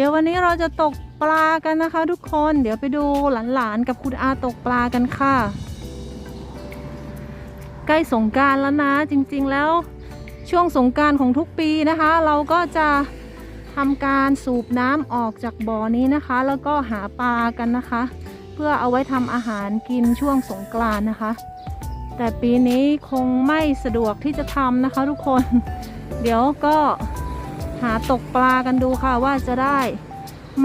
ดี๋ยววันนี้เราจะตกปลากันนะคะ ทุกคน เดี๋ยวไปดูหลานๆกับคุณอาตกปลากันค่ะ ใกล้สงการแล้วนะ จริงๆแล้วช่วงสงการของทุกปีนะคะ เราก็จะทำการสูบน้ำออกจากบ่อนี้นะคะ แล้วก็หาปลากันนะคะ เพื่อเอาไว้ทำอาหารกินช่วงสงกรานนะคะ แต่ปีนี้คงไม่สะดวกที่จะทำนะคะ ทุกคน เดี๋ยวก็ หาตกปลากันดูค่ะว่าจะได้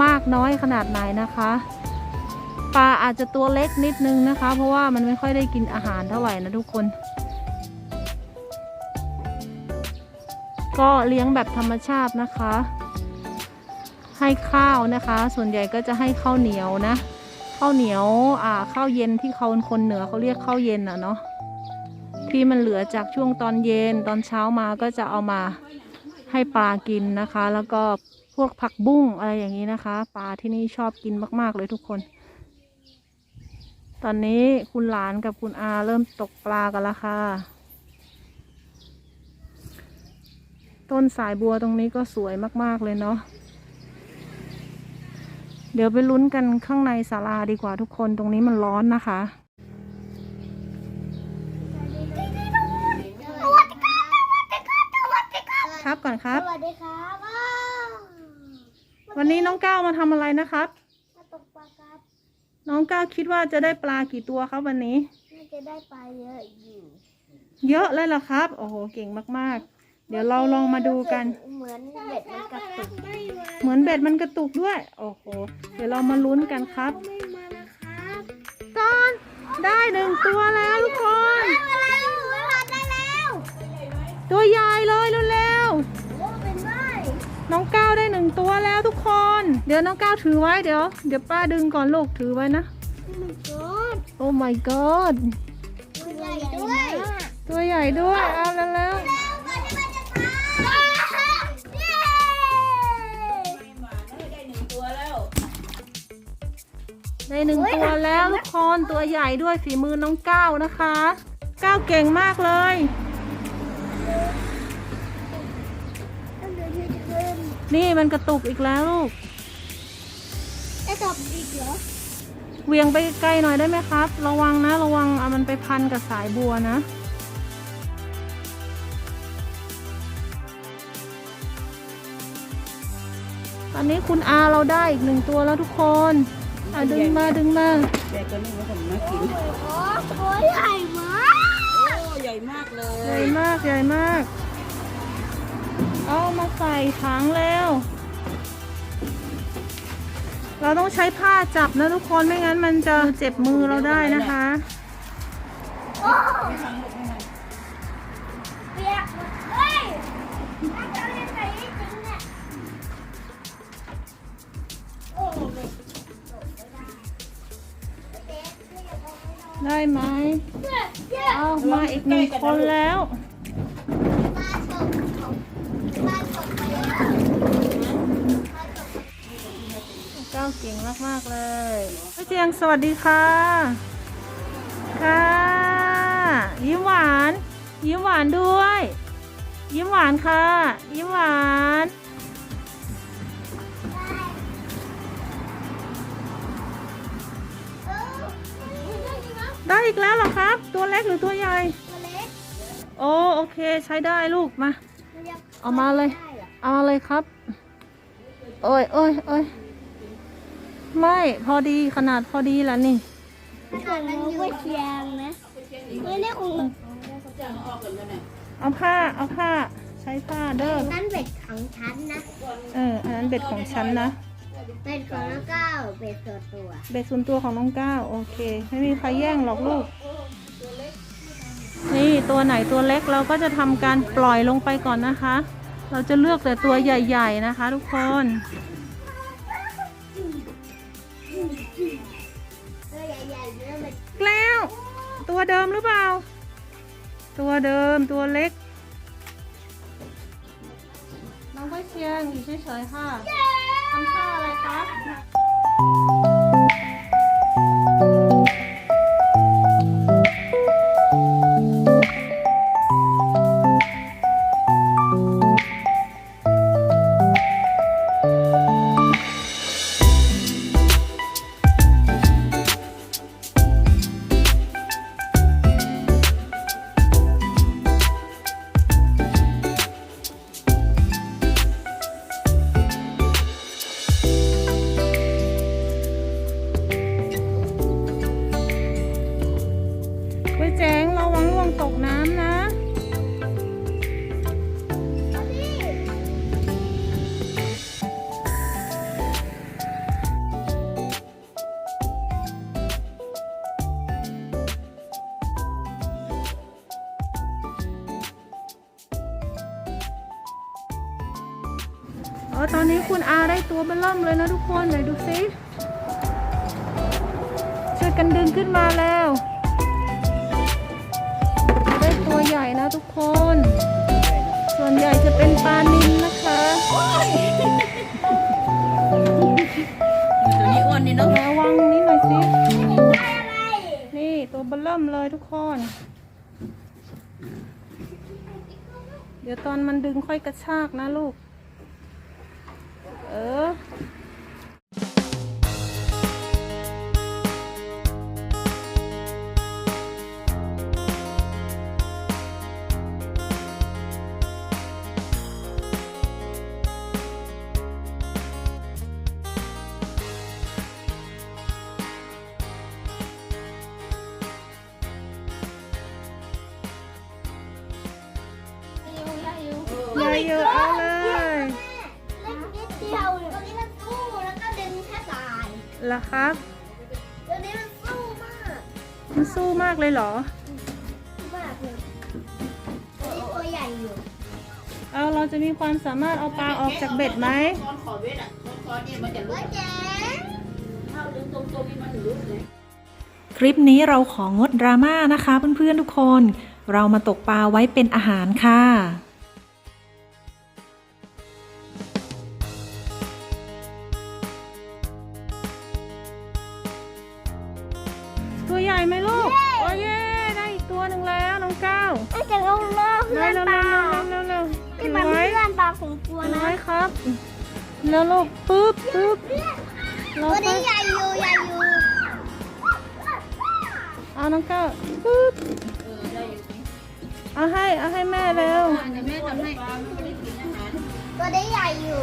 มากน้อยขนาดไหนนะคะ ปลาอาจจะตัวเล็กนิดนึงนะคะ เพราะว่ามันไม่ค่อยได้กินอาหารเท่าไหร่นะทุกคน ก็เลี้ยงแบบธรรมชาตินะคะ ให้ข้าวนะคะ ส่วนใหญ่ก็จะให้ข้าวเหนียวนะข้าวเหนียวอ่าข้าวเย็นที่เขาคนเหนือเขาเรียกข้าวเย็นอะเนาะที่มันเหลือจากช่วงตอนเย็นตอนเช้ามาก็จะเอามา ให้ปลากินนะคะ แล้วก็พวกผักบุ้งอะไรอย่างนี้นะคะ ปลาที่นี่ชอบกินมาก ๆ เลยทุกคน ตอนนี้คุณหลานกับคุณอาเริ่มตกปลากันแล้วค่ะ ต้นสายบัวตรงนี้ก็สวยมากๆเลยเนาะเดี๋ยวไปลุ้นกันข้างในศาลาดีกว่าทุกคนตรงนี้มันร้อนนะคะ อนครับ สวัสดีครับว้าววันนี้น้องก้าวมาทำอะไรนะครับมาตกปลาครับ น้องก้าวคิดว่าจะได้ปลากี่ตัวครับวันนี้น่าจะได้ปลาเยอะอยู่ เยอะเลยเหรอครับ โอ้โห เก่งมากๆ เดี๋ยวเราลองมาดูกัน เหมือนเบ็ดมันกระตุก เหมือนเบ็ดมันกระตุกด้วย โอ้โห เดี๋ยวเรามาลุ้นกันครับไม่มาแล้วครับ ตัวแล้วทุกคน เดี๋ยวน้องก้าวถือไว้เดี๋ยว เดี๋ยวป้าดึงก่อนลูกถือไว้นะมันกอดโอ้ my god ตัวใหญ่ด้วยตัวใหญ่ด้วยเอาแล้วแล้วมันจะมันจะตายเย้ได้หนึ่งตัวแล้วทุกคนตัวใหญ่ด้วยฝีมือน้องก้าวนะคะ ก้าวเก่งมากเลย นนี่มันกระตุกอีกแล้วลูกจะตบอีกเหรอเหวียงไปไกลหน่อยได้ไหมครับ ระวังนะ ระวังเอามันไปพันกับสายบัวนะตอนนี้คุณอาเราได้อีกหนึ่งตัวแล้วทุกคนอะดึงมาดึงมาแต่ตัวนี้มันผมน่ากินโอ้ตัวใหญ่มาก โอ้ใหญ่มากเลใหญ่ยมากใหญ่มาก เอามาใส่ถังแล้ว เราต้องใช้ผ้าจับนะทุกคนไม่งั้นมันจะเจ็บมือเราได้นะคะเปียกหมดเฮ้ยน่าจะเล่นไปจริงเนี่ยโอ้ไม่ได้ไหมเอามาอีกหนึ่งคนแล้ว มาชมมาชมไปแล้ว เจ้าเก่งมาก ๆ เลยพี่เจียงสวัสดีค่ะ ค่ะ ยิ้มหวาน ยิ้มหวานด้วย ยิ้มหวานค่ะ ยิ้มหวานเออไม่ได้จริงนะได้อีกแล้วเหรอครับ ตัวเล็กหรือตัวใหญ่ ตัวเล็ก โอ้โอเคใช้ได้ลูกมามันยังเอามาเลยได้หรอเอามาเลยครับ โอ้ยโอ้ยโอ้ย ไม่พอดีขนาดพอดีแล้วนี่ถ้าเกิดมันอยู่ก็เชียงนะไม่ได้คงเอาผ้าเอาผ้าใช้ผ้าเด้อนั่นเบ็ดของฉันนะ เอออันนั้นเบ็ดของฉันนะเบ็ดของน้องก้าวเบ็ดส่วนตัว เบ็ดส่วนตัวของน้องก้าวโอเค ไม่มีใครแย่งหรอกลูก นี่ตัวไหนตัวเล็กเราก็จะทำการปล่อยลงไปก่อนนะคะ เราจะเลือกแต่ตัวใหญ่ ๆนะคะ ทุกคน แล้ว ตัวเดิมหรือเปล่า ตัวเดิมตัวเล็ก น้องก็เชียงอยู่เฉยๆค่ะทำท่าอะไรคะ ตอนนี้คุณอาได้ตัวเบลเริ่มเลยนะทุกคนไหนดูสิช่วยกันดึงขึ้นมาแล้ว ได้ตัวใหญ่นะทุกคน ส่วนใหญ่จะเป็นปลานิลนะคะตัวนี้อ้วนนี่เนาะระวังนี้หน่อยสิได้อะไรนี่ตัวเบลเริ่มเลยทุกคนเดี๋ยวตอนมันดึงค่อยกระชากนะลูก เอออ ล่ะครับตัวนี้มันสู้มากมันสู้มากเลยเหรอ สู้มากเลยตัวนี้ตัวใหญ่อยู่ เอาเราจะมีความสามารถเอาปลาออกจากเบ็ดไหมคอนขอเวทอะคอนเนี่ยมันจะลุว่ากเจ๋งถ้าดึงตรงๆนี่มันลุกเลยคลิปนี้เราของดดราม่านะคะเพื่อนๆทุกคน เรามาตกปลาไว้เป็นอาหารค่ะ หนึ่งแล้วน้องก้าวน่าจะลงเลิกเพื่เร็อวนเร็วปลาเร็วเร็วที่ถืมัอนไว้เพื่อนปลาของตัวถือนะไว้ครับแล้วลูกปึ๊บปึ๊บเราตัวก็นี้ใหญ่อยู่ใหญ่อยู่เอาน้องก้าวปึ๊บเออได้อยู่นี่เอาให้เอาให้แม่เร็วอันนี้แม่ทำให้ปลามันไม่ได้กินอาหารตัวนี้ใหญ่อยู่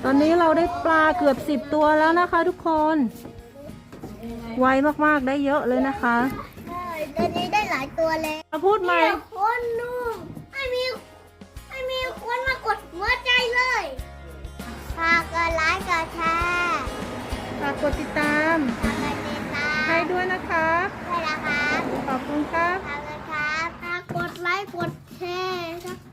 ต อนนี้เราได้ปลาเกือบสิบตัวแล้วนะคะทุกคน ไวมากๆได้เยอะเลยนะคะใช่ตัวนี้ได้หลายตัวแล้วมาพูดใหม่มีคนดูไม่มีไม่มีคนมากดหัวใจเลยฝากกดไลค์กดแชร์ฝากกดติดตามฝากกดติดตามให้ด้วยนะคะให้นะครับขอบคุณครับฝากกดครับฝากกดไลค์กดแชร์